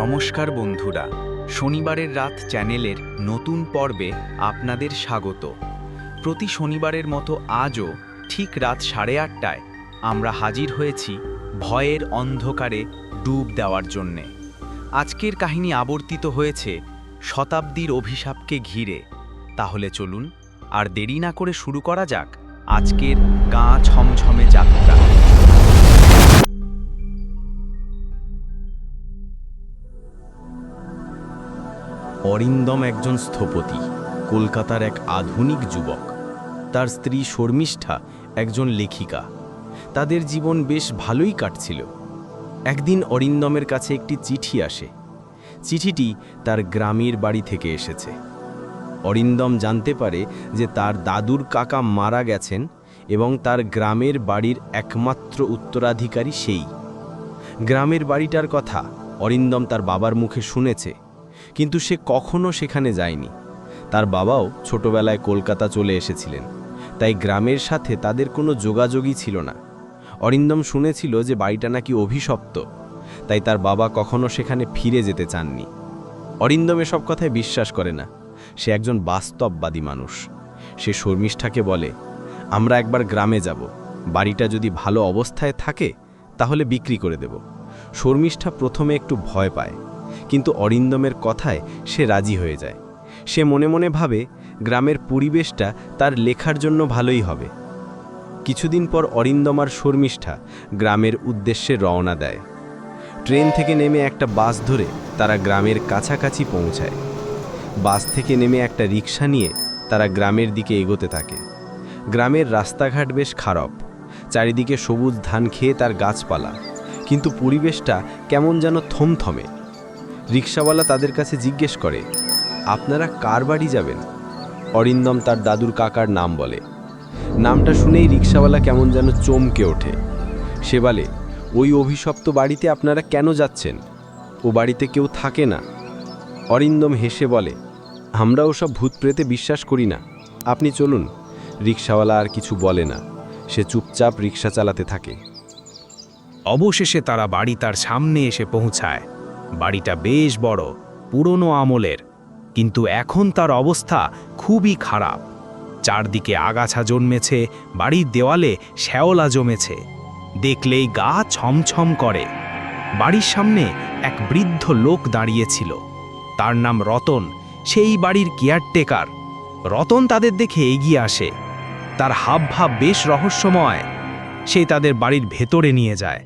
নমস্কার বন্ধুরা, শনিবারের রাত চ্যানেলের নতুন পর্বে আপনাদের স্বাগত। প্রতি শনিবারের মতো আজও ঠিক রাত সাড়ে আটটায় আমরা হাজির হয়েছি ভয়ের অন্ধকারে ডুব দেওয়ার জন্যে। আজকের কাহিনী আবর্তিত হয়েছে শতাব্দীর অভিশাপকে ঘিরে। তাহলে চলুন, আর দেরি না করে শুরু করা যাক আজকের গা ছমছমে যাত্রা। অরিন্দম একজন স্থপতি, কলকাতার এক আধুনিক যুবক। তার স্ত্রী শর্মিষ্ঠা একজন লেখিকা। তাদের জীবন বেশ ভালোই কাটছিল। একদিন অরিন্দমের কাছে একটি চিঠি আসে। চিঠিটি তার গ্রামের বাড়ি থেকে এসেছে। অরিন্দম জানতে পারে যে তার দাদুর কাকা মারা গেছেন এবং তার গ্রামের বাড়ির একমাত্র উত্তরাধিকারী সেই। গ্রামের বাড়িটার কথা অরিন্দম তার বাবার মুখে শুনেছে। কিন্তু সে কখনো সেখানে যায়নি। তার বাবাও ছোটবেলায় কলকাতা চলে এসেছিলেন। তাই গ্রামের সাথে তাদের কোনো যোগাযোগই ছিল না। অরিন্দম শুনেছিল যে বাড়িটা নাকি অভিশপ্ত, তাই তার বাবা কখনো সেখানে ফিরে যেতে চাননি। অরিন্দম এসব কথায় বিশ্বাস করে না। সে একজন বাস্তববাদী মানুষ। সে শর্মিষ্ঠাকে বলে, আমরা একবার গ্রামে যাব। বাড়িটা যদি ভালো অবস্থায় থাকে, তাহলে বিক্রি করে দেব। শর্মিষ্ঠা প্রথমে একটু ভয় পায়। কিন্তু অরিন্দমের কথায় সে রাজি হয়ে যায়। সে মনে মনে ভাবে, গ্রামের পরিবেশটা তার লেখার জন্য ভালোই হবে। কিছুদিন পর অরিন্দম আর শর্মিষ্ঠা গ্রামের উদ্দেশ্যে রওনা দেয়। ট্রেন থেকে নেমে একটা বাস ধরে তারা গ্রামের কাছাকাছি পৌঁছায়। বাস থেকে নেমে একটা রিক্সা নিয়ে তারা গ্রামের দিকে এগোতে থাকে। গ্রামের রাস্তাঘাট বেশ খারাপ। চারিদিকে সবুজ ধান খেয়ে তার গাছপালা। কিন্তু পরিবেশটা কেমন যেন থমথমে। রিক্সাওয়ালা তাদের কাছে জিজ্ঞেস করে, আপনারা কার বাড়ি যাবেন? অরিন্দম তার দাদুর কাকার নাম বলে। নামটা শুনেই রিক্সাওয়ালা কেমন যেন চমকে ওঠে। সে বলে, ওই অভিশপ্ত বাড়িতে আপনারা কেন যাচ্ছেন? ও বাড়িতে কেউ থাকে না। অরিন্দম হেসে বলে, আমরা ওসব ভূত প্রেতে বিশ্বাস করি না। আপনি চলুন। রিক্সাওয়ালা আর কিছু বলে না। সে চুপচাপ রিক্সা চালাতে থাকে। অবশেষে তারা বাড়ি তার সামনে এসে পৌঁছায়। বাড়িটা বেশ বড়, পুরনো আমলের। কিন্তু এখন তার অবস্থা খুবই খারাপ। চারদিকে আগাছা জন্মেছে, বাড়ির দেওয়ালে শ্যাওলা জমেছে। দেখলেই গা ছমছম করে। বাড়ির সামনে এক বৃদ্ধ লোক দাঁড়িয়েছিল। তার নাম রতন, সেই বাড়ির কেয়ারটেকার। রতন তাদের দেখে এগিয়ে আসে। তার হাবভাব বেশ রহস্যময়। সে তাদের বাড়ির ভেতরে নিয়ে যায়।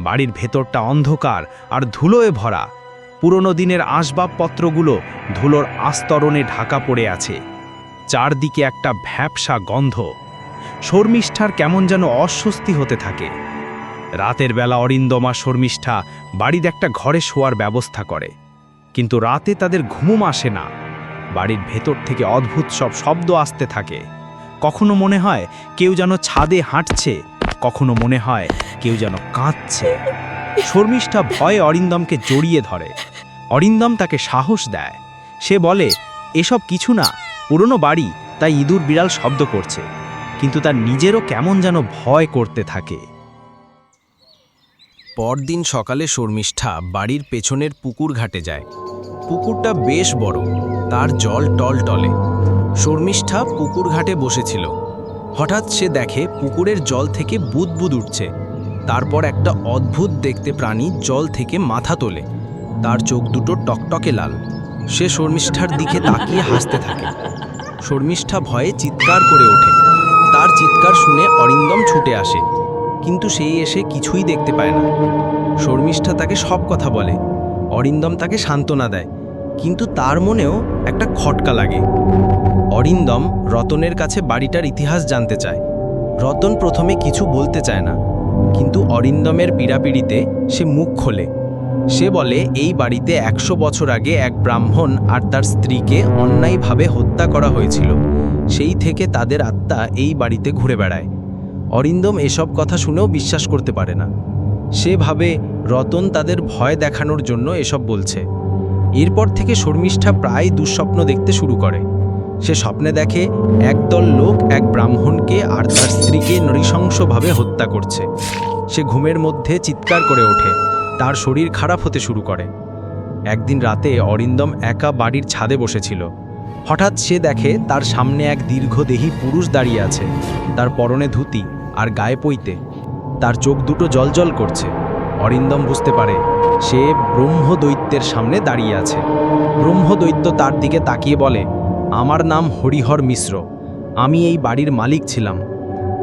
বাড়ির ভেতরটা অন্ধকার আর ধুলোয় ভরা। পুরনো দিনের আসবাবপত্রগুলো ধুলোর আস্তরণে ঢাকা পড়ে আছে। চারদিকে একটা ভ্যাপসা গন্ধ। শর্মিষ্ঠার কেমন যেন অস্বস্তি হতে থাকে। রাতের বেলা অরিন্দমা শর্মিষ্ঠা বাড়ির একটা ঘরে শোয়ার ব্যবস্থা করে। কিন্তু রাতে তাদের ঘুম আসে না। বাড়ির ভেতর থেকে অদ্ভুত সব শব্দ আসতে থাকে। কখনো মনে হয় কেউ যেন ছাদে হাঁটছে। কখনো মনে হয় কেউ যেন কাঁদছে। শর্মিষ্ঠা ভয়ে অরিন্দমকে জড়িয়ে ধরে। অরিন্দম তাকে সাহস দেয়। সে বলে, এসব কিছু না, পুরনো বাড়ি, তাই ইঁদুর বিড়াল শব্দ করছে। কিন্তু তার নিজেরও কেমন যেন ভয় করতে থাকে। পরদিন সকালে শর্মিষ্ঠা বাড়ির পেছনের পুকুর ঘাটে যায়। পুকুরটা বেশ বড়, তার জল টল টলে শর্মিষ্ঠা পুকুর ঘাটে বসেছিল। হঠাৎ সে দেখে পুকুরের জল থেকে বুদবুদ উঠছে। তারপর একটা অদ্ভুত দেখতে প্রাণী জল থেকে মাথা তোলে। তার চোখ দুটো টকটকে লাল। সে শর্মিষ্ঠার দিকে তাকিয়ে হাসতে থাকে। শর্মিষ্ঠা ভয়ে চিৎকার করে ওঠে। তার চিৎকার শুনে অরিন্দম ছুটে আসে। কিন্তু সেই এসে কিছুই দেখতে পায় না। শর্মিষ্ঠা তাকে সব কথা বলে। অরিন্দম তাকে সান্ত্বনা দেয়। কিন্তু তার মনেও একটা খটকা লাগে। অরিন্দম রতনের কাছে বাড়িটার ইতিহাস জানতে চায়। রতন প্রথমে কিছু বলতে চায় না, কিন্তু অরিন্দমের পীড়াপিড়িতে সে মুখ খোলে। সে বলে, এই বাড়িতে একশো বছর আগে এক ব্রাহ্মণ আর তার স্ত্রীকে অন্যায়ভাবে হত্যা করা হয়েছিল। সেই থেকে তাদের আত্মা এই বাড়িতে ঘুরে বেড়ায়। অরিন্দম এসব কথা শুনেও বিশ্বাস করতে পারে না। সে ভাবে রতন তাদের ভয় দেখানোর জন্য এসব বলছে। এরপর থেকে শর্মিষ্ঠা প্রায় দুঃস্বপ্ন দেখতে শুরু করে। সে স্বপ্নে দেখে একদল লোক এক ব্রাহ্মণকে আর তার স্ত্রীকে নৃশংসভাবে হত্যা করছে। সে ঘুমের মধ্যে চিৎকার করে ওঠে, তার শরীর খারাপ হতে শুরু করে। একদিন রাতে অরিন্দম একা বাড়ির ছাদে বসেছিল। হঠাৎ সে দেখে তার সামনে এক দীর্ঘদেহী পুরুষ দাঁড়িয়ে আছে, তার পরনে ধুতি আর গায়ে পইতে তার চোখ দুটো জলজল করছে। অরিন্দম বুঝতে পারে, সে ব্রহ্মদৈত্যের সামনে দাঁড়িয়ে আছে। ব্রহ্মদৈত্য তার দিকে তাকিয়ে বলে আমার নাম হরিহর মিশ্র। আমি এই বাড়ির মালিক ছিলাম।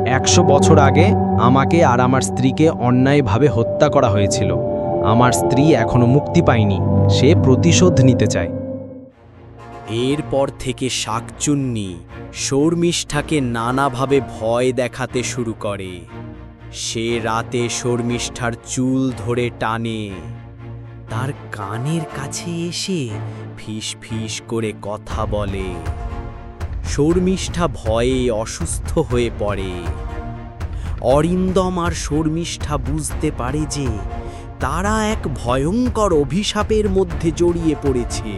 একশো বছর আগে আমাকে আর আমার স্ত্রীকে অন্যায়ভাবে হত্যা করা হয়েছিল। আমার স্ত্রী এখনও মুক্তি পায়নি। সে প্রতিশোধ নিতে চায়। এরপর থেকে শাকচুন্নি শর্মিষ্ঠাকে নানাভাবে ভয় দেখাতে শুরু করে। সে রাতে শর্মিষ্ঠার চুল ধরে টানে। তার কানের কাছে এসে ফিস ফিস করে কথা বলে। শর্মিষ্ঠা ভয়ে অসুস্থ হয়ে পড়ে। অরিন্দম আর শর্মিষ্ঠা বুঝতে পারে যে তারা এক ভয়ঙ্কর অভিশাপের মধ্যে জড়িয়ে পড়েছে।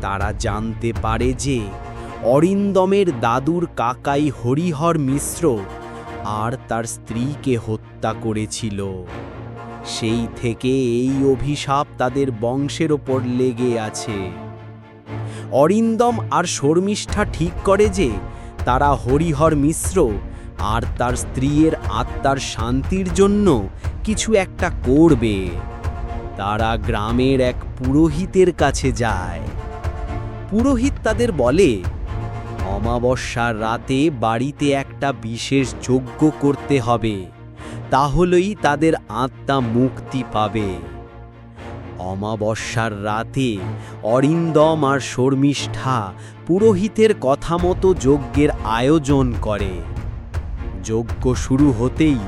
তারা জানতে পারে যে অরিন্দমের দাদুর কাকাই হরিহর মিশ্র আর তার স্ত্রীকে হত্যা করেছিল। সেই থেকে এই অভিশাপ তাদের বংশের ওপর লেগে আছে। অরিন্দম আর শর্মিষ্ঠা ঠিক করে যে, তারা হরিহর মিশ্র আর তার স্ত্রীর আত্মার শান্তির জন্য কিছু একটা করবে। তারা গ্রামের এক পুরোহিতের কাছে যায়। পুরোহিত তাদের বলে, অমাবস্যার রাতে বাড়িতে একটা বিশেষ যজ্ঞ করতে হবে। তাহলেই তাদের আত্মা মুক্তি পাবে। অমাবস্যার রাতে অরিন্দম আর শর্মিষ্ঠা পুরোহিতের কথা মতো যজ্ঞের আয়োজন করে। যজ্ঞ শুরু হতেই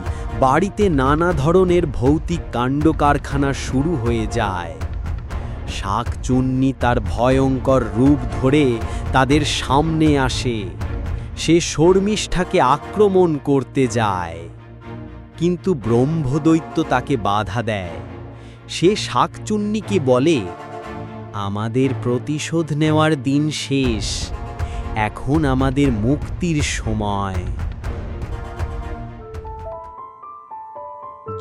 বাড়িতে নানা ধরনের ভৌতিক কাণ্ড কারখানা শুরু হয়ে যায়। শাকচুন্নি তার ভয়ঙ্কর রূপ ধরে তাদের সামনে আসে। সে শর্মিষ্ঠাকে আক্রমণ করতে যায়। কিন্তু ব্রহ্মদৈত্য তাকে বাধা দেয়। সে শাকচুন্নিকে বলে, আমাদের প্রতিশোধ নেওয়ার দিন শেষ। এখন আমাদের মুক্তির সময়।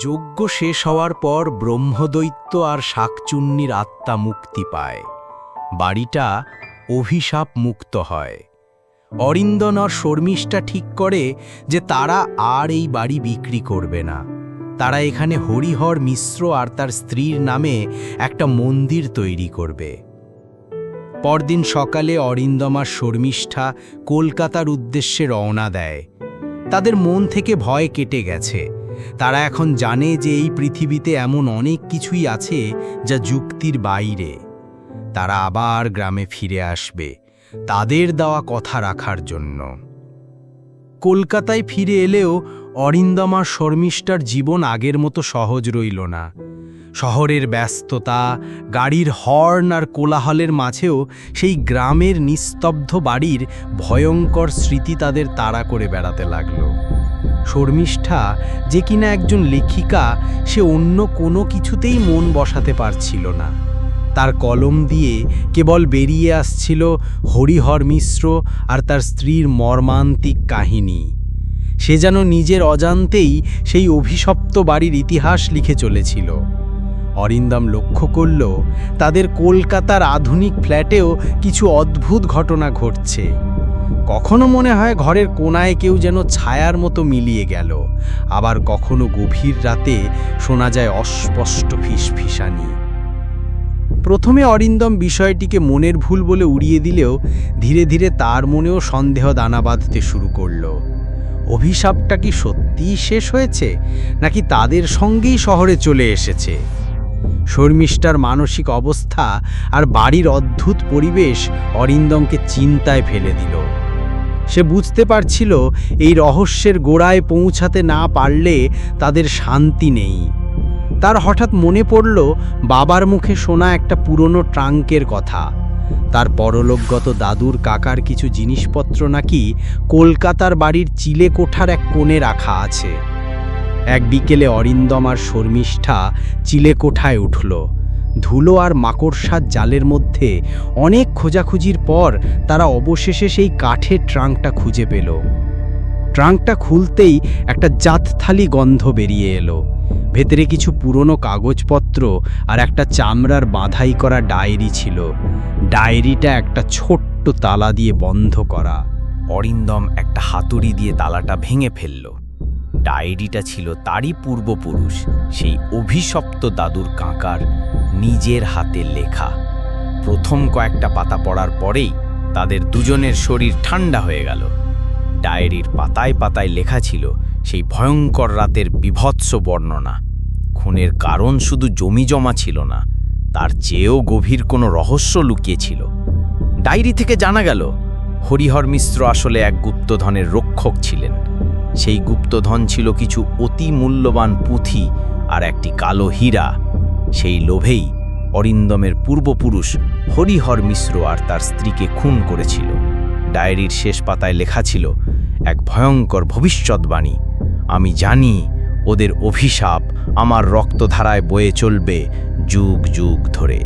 যজ্ঞ শেষ হওয়ার পর ব্রহ্মদৈত্য আর শাকচুন্নির আত্মা মুক্তি পায়। বাড়িটা অভিশাপ মুক্ত হয়। অরিন্দন আর শর্মিষ্ঠা ঠিক করে যে তারা আর এই বাড়ি বিক্রি করবে না। তারা এখানে হরিহর মিশ্র আর তার স্ত্রীর নামে একটা মন্দির তৈরি করবে। পরদিন সকালে অরিন্দম আর শর্মিষ্ঠা কলকাতার উদ্দেশ্যে রওনা দেয়। তাদের মন থেকে ভয় কেটে গেছে। তারা এখন জানে যে এই পৃথিবীতে এমন অনেক কিছুই আছে যা যুক্তির বাইরে। তারা আবার গ্রামে ফিরে আসবে। তাদের দেওয়া কথা রাখার জন্য। কলকাতায় ফিরে এলেও অরিন্দমা শর্মিষ্ঠার জীবন আগের মতো সহজ রইল না। শহরের ব্যস্ততা, গাড়ির হর্ন আর কোলাহলের মাঝেও সেই গ্রামের নিস্তব্ধ বাড়ির ভয়ঙ্কর স্মৃতি তাদের তাড়া করে বেড়াতে লাগল। শর্মিষ্ঠা যে কিনা একজন লেখিকা, সে অন্য কোনো কিছুতেই মন বসাতে পারছিল না। তার কলম দিয়ে কেবল বেরিয়ে আসছিল হরিহর মিশ্র আর তার স্ত্রীর মর্মান্তিক কাহিনী। সে যেন নিজের অজান্তেই সেই অভিশপ্ত বাড়ির ইতিহাস লিখে চলেছিল। অরিন্দম লক্ষ্য করল, তাদের কলকাতার আধুনিক ফ্ল্যাটেও কিছু অদ্ভুত ঘটনা ঘটছে। কখনো মনে হয় ঘরের কোনায় কেউ যেন ছায়ার মতো মিলিয়ে গেল। আবার কখনো গভীর রাতে শোনা যায় অস্পষ্ট ফিসফিসানি। প্রথমে অরিন্দম বিষয়টিকে মনের ভুল বলে উড়িয়ে দিলেও ধীরে ধীরে তার মনেও সন্দেহ দানা বাঁধতে শুরু করল। অভিশাপটা কি সত্যিই শেষ হয়েছে, নাকি তাদের সঙ্গেই শহরে চলে এসেছে? শর্মিষ্ঠার মানসিক অবস্থা আর বাড়ির অদ্ভুত পরিবেশ অরিন্দমকে চিন্তায় ফেলে দিল। সে বুঝতে পারছিল এই রহস্যের গোড়ায় পৌঁছাতে না পারলে তাদের শান্তি নেই। তার হঠাৎ মনে পড়ল বাবার মুখে শোনা একটা পুরনো ট্রাঙ্কের কথা। তার পরলোকগত দাদুর কাকার কিছু জিনিসপত্র নাকি কলকাতার বাড়ির চিলে কোঠার এক কোণে রাখা আছে। এক বিকেলে অরিন্দম আর শর্মিষ্ঠা চিলে কোঠায় উঠল। ধুলো আর মাকড়সার জালের মধ্যে অনেক খোঁজাখুঁজির পর তারা অবশেষে সেই কাঠের ট্রাঙ্কটা খুঁজে পেল। ট্রাঙ্কটা খুলতেই একটা জাতথালি গন্ধ বেরিয়ে এলো। ভেতরে কিছু পুরনো কাগজপত্র আর একটা চামড়ার বাঁধাই করা ডায়েরি ছিল। ডায়েরিটা একটা ছোট্ট তালা দিয়ে বন্ধ করা। অরিন্দম একটা হাতুড়ি দিয়ে তালাটা ভেঙে ফেলল। ডায়েরিটা ছিল তারই পূর্বপুরুষ, সেই অভিশপ্ত দাদুর কাঁকার নিজের হাতে লেখা। প্রথম কয়েকটা পাতা পড়ার পরেই তাদের দুজনের শরীর ঠান্ডা হয়ে গেল। ডায়েরির পাতায় পাতায় লেখা ছিল সেই ভয়ঙ্কর রাতের বিভৎস বর্ণনা। খুনের কারণ শুধু জমি জমা ছিল না, তার চেয়েও গভীর কোনো রহস্য লুকিয়েছিল। ডায়েরি থেকে জানা গেল, হরিহর মিশ্র আসলে এক গুপ্তধনের রক্ষক ছিলেন। সেই গুপ্তধন ছিল কিছু অতি মূল্যবান পুঁথি আর একটি কালো হীরা। সেই লোভেই অরিন্দমের পূর্বপুরুষ হরিহর মিশ্র আর তার স্ত্রীকে খুন করেছিল। ডায়েরির শেষ পাতায় লেখা ছিল, এক ভয়ঙ্কর ভবিষ্যৎবাণী আমি জানি ওদের অভিশাপ আমার রক্তধারায় বয়ে চলবে যুগ যুগ ধরে।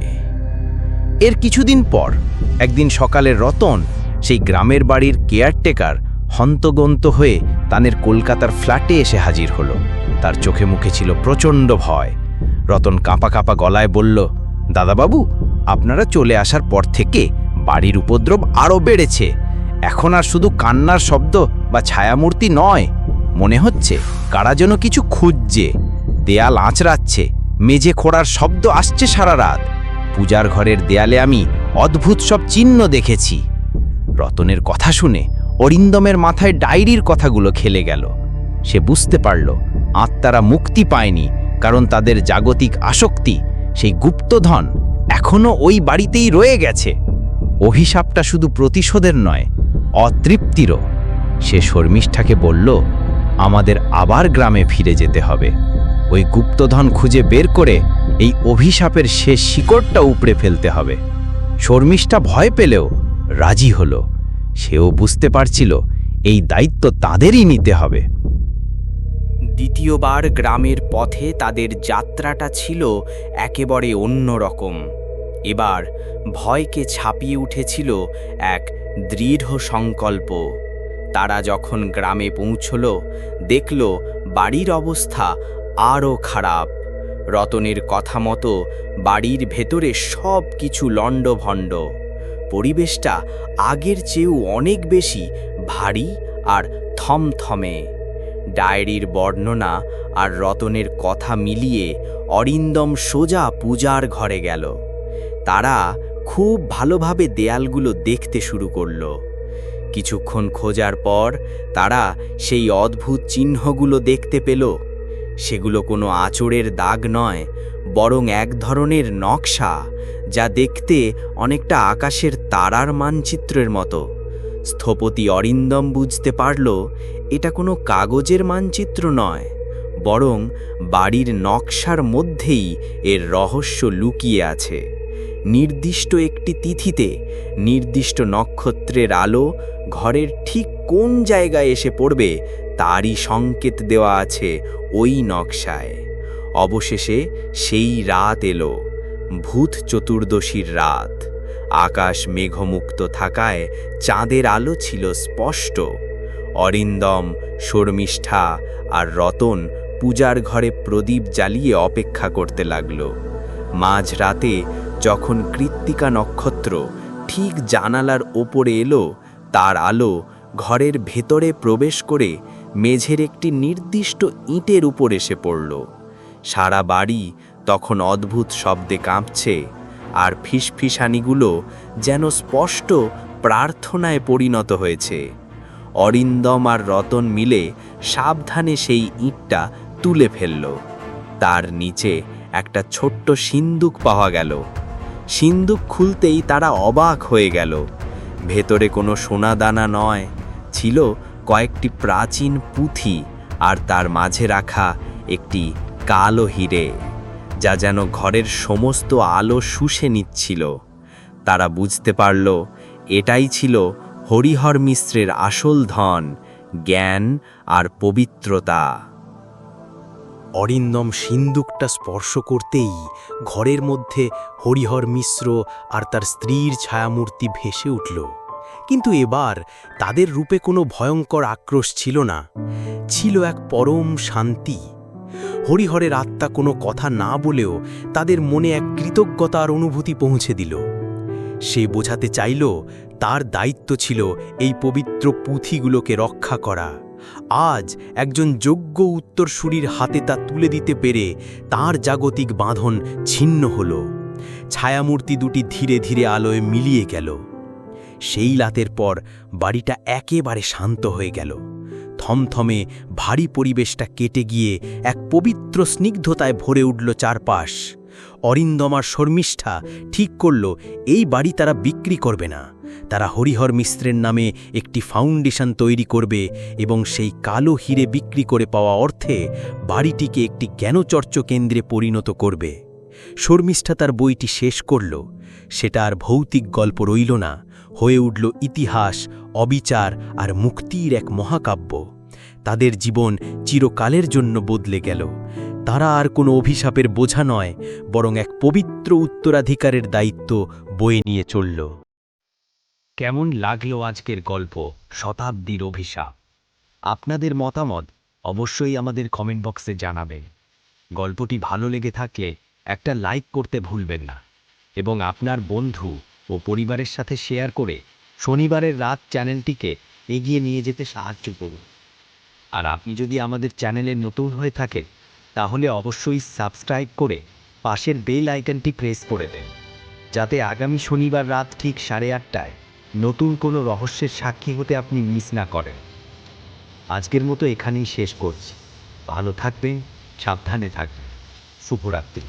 এর কিছুদিন পর একদিন সকালে রতন সেই গ্রামের বাড়ির কেয়ারটেকার হন্তগন্ত হয়ে তানের কলকাতার ফ্ল্যাটে এসে হাজির হলো। তার চোখে মুখে ছিল প্রচণ্ড ভয়। রতন কাঁপা কাঁপা গলায় বলল, দাদাবাবু, আপনারা চলে আসার পর থেকে বাড়ির উপদ্রব আরও বেড়েছে। এখন আর শুধু কান্নার শব্দ বা ছায়ামূর্তি নয় মনে হচ্ছে কারা যেন কিছু খুঁজছে। দেয়াল আঁচড়াচ্ছে, মেঝে খোঁড়ার শব্দ আসছে সারা রাত। পূজার ঘরের দেয়ালে আমি অদ্ভুত সব চিহ্ন দেখেছি। রতনের কথা শুনে অরিন্দমের মাথায় ডায়েরির কথাগুলো খেলে গেল। সে বুঝতে পারল, আত্মারা মুক্তি পায়নি, কারণ তাদের জাগতিক আসক্তি, সেই গুপ্তধন এখনও ওই বাড়িতেই রয়ে গেছে। অভিশাপটা শুধু প্রতিশোধের নয়, অতৃপ্তিরও। সে শর্মিষ্ঠাকে বলল আমাদের আবার গ্রামে ফিরে যেতে হবে। ওই গুপ্তধন খুঁজে বের করে এই অভিশাপের শেষ শিকড়টা উপড়ে ফেলতে হবে। শর্মিষ্ঠা ভয় পেলেও রাজি হলো। সেও বুঝতে পারছিল এই দায়িত্ব তাদেরই নিতে হবে। দ্বিতীয়বার গ্রামের পথে তাদের যাত্রাটা ছিল একেবারে অন্যরকম এবার ভয়কে ছাপিয়ে উঠেছিল এক দৃঢ় সংকল্প। তারা যখন গ্রামে পৌঁছল, দেখল বাড়ির অবস্থা আরও খারাপ। রতনের কথা মতো বাড়ির ভেতরে সব কিছু লণ্ডভণ্ড। পরিবেশটা আগের চেয়েও অনেক বেশি ভারী আর থমথমে। ডায়েরির বর্ণনা আর রতনের কথা মিলিয়ে অরিন্দম সোজা পূজার ঘরে গেল। তারা খুব ভালোভাবে দেয়ালগুলো দেখতে শুরু করল। কিছুক্ষণ খোঁজার পর তারা সেই অদ্ভুত চিহ্নগুলো দেখতে পেল। সেগুলো কোনো আঁচড়ের দাগ নয়, বরং এক ধরনের নকশা, যা দেখতে অনেকটা আকাশের তারার মানচিত্রের মতো। স্থপতি অরিন্দম বুঝতে পারল, এটা কোনো কাগজের মানচিত্র নয়, বরং বাড়ির নকশার মধ্যেই এর রহস্য লুকিয়ে আছে। নির্দিষ্ট একটি তিথিতে নির্দিষ্ট নক্ষত্রের আলো ঘরের ঠিক কোন জায়গায় এসে পড়বে তারই সংকেত দেওয়া আছে ওই নকশায়। অবশেষে সেই রাত এলো, ভূত চতুর্দশীর রাত। আকাশ মেঘমুক্ত থাকায় চাঁদের আলো ছিল স্পষ্ট। অরিন্দম, শর্মিষ্ঠা আর রতন পূজার ঘরে প্রদীপ জ্বালিয়ে অপেক্ষা করতে লাগল। মাঝরাতে যখন কৃত্তিকা নক্ষত্র ঠিক জানালার ওপরে এলো, তার আলো ঘরের ভেতরে প্রবেশ করে মেঝের একটি নির্দিষ্ট ইঁটের উপর এসে পড়ল। সারা বাড়ি তখন অদ্ভুত শব্দে কাঁপছে আর ফিসফিসানিগুলো যেন স্পষ্ট প্রার্থনায় পরিণত হয়েছে। অরিন্দম আর রতন মিলে সাবধানে সেই ইঁটটা তুলে ফেলল। তার নিচে একটা ছোট্ট সিন্দুক পাওয়া গেল। সিন্দুক খুলতেই তারা অবাক হয়ে গেল। ভেতরে কোনো সোনাদানা নয়, ছিল কয়েকটি প্রাচীন পুঁথি আর তার মাঝে রাখা একটি কালো হিরে, যা যেন ঘরের সমস্ত আলো শুষে নিচ্ছিল। তারা বুঝতে পারল, এটাই ছিল হরিহর মিশ্রের আসল ধন, জ্ঞান আর পবিত্রতা। অরিন্দম সিন্দুকটা স্পর্শ করতেই ঘরের মধ্যে হরিহর মিশ্র আর তার স্ত্রীর ছায়ামূর্তি ভেসে উঠল। কিন্তু এবার তাদের রূপে কোনো ভয়ঙ্কর আক্রোশ ছিল না, ছিল এক পরম শান্তি। হরিহরের আত্মা কোনো কথা না বলেও তাদের মনে এক কৃতজ্ঞতার অনুভূতি পৌঁছে দিল। সে বোঝাতে চাইল, তার দায়িত্ব ছিল এই পবিত্র পুঁথিগুলোকে রক্ষা করা। আজ একজন যোগ্য উত্তরসূরির হাতে তা তুলে দিতে পেরে তার জাগতিক বাঁধন ছিন্ন হল। ছায়ামূর্তি দুটি ধীরে ধীরে আলোয় মিলিয়ে গেল। সেই লাতের পর বাড়িটা একেবারে শান্ত হয়ে গেল। থমথমে ভারী পরিবেশটা কেটে গিয়ে এক পবিত্র স্নিগ্ধতায় ভরে উঠল চারপাশ। অরিন্দমার শর্মিষ্ঠা ঠিক করল, এই বাড়ি তারা বিক্রি করবে না। তারা হরিহর মিশ্রের নামে একটি ফাউন্ডেশন তৈরি করবে এবং সেই কালো হিরে বিক্রি করে পাওয়া অর্থে বাড়িটিকে একটি জ্ঞানচর্চ কেন্দ্রে পরিণত করবে। শর্মিষ্ঠা তার বইটি শেষ করল। সেটা আর ভৌতিক গল্প রইল না। হয়ে উঠল ইতিহাস, অবিচার আর মুক্তির এক মহাকাব্য। তাদের জীবন চিরকালের জন্য বদলে গেল। তারা আর কোনো অভিশাপের বোঝা নয়, বরং এক পবিত্র উত্তরাধিকারের দায়িত্ব বয়ে নিয়ে চলল। কেমন লাগল আজকের গল্প, শতাব্দীর অভিশাপ? আপনাদের মতামত অবশ্যই আমাদের কমেন্ট বক্সে জানাবেন। গল্পটি ভালো লেগে থাকলে একটা লাইক করতে ভুলবেন না। এবং আপনার বন্ধু ও পরিবারের সাথে শেয়ার করে শনিবারের রাত চ্যানেলটিকে এগিয়ে নিয়ে যেতে সাহায্য করুন। আর আপনি যদি আমাদের চ্যানেলে নতুন হয়ে থাকেন তাহলে অবশ্যই সাবস্ক্রাইব করে পাশের বেল আইকনটি প্রেস করে দেন, যাতে আগামী শনিবার রাত ঠিক সাড়ে আটটায় নতুন কোনো রহস্যের সাক্ষী হতে আপনি মিস না করেন। আজকের মতো এখানেই শেষ করছি। ভালো থাকবেন, সাবধানে থাকবেন। শুভরাত্রি।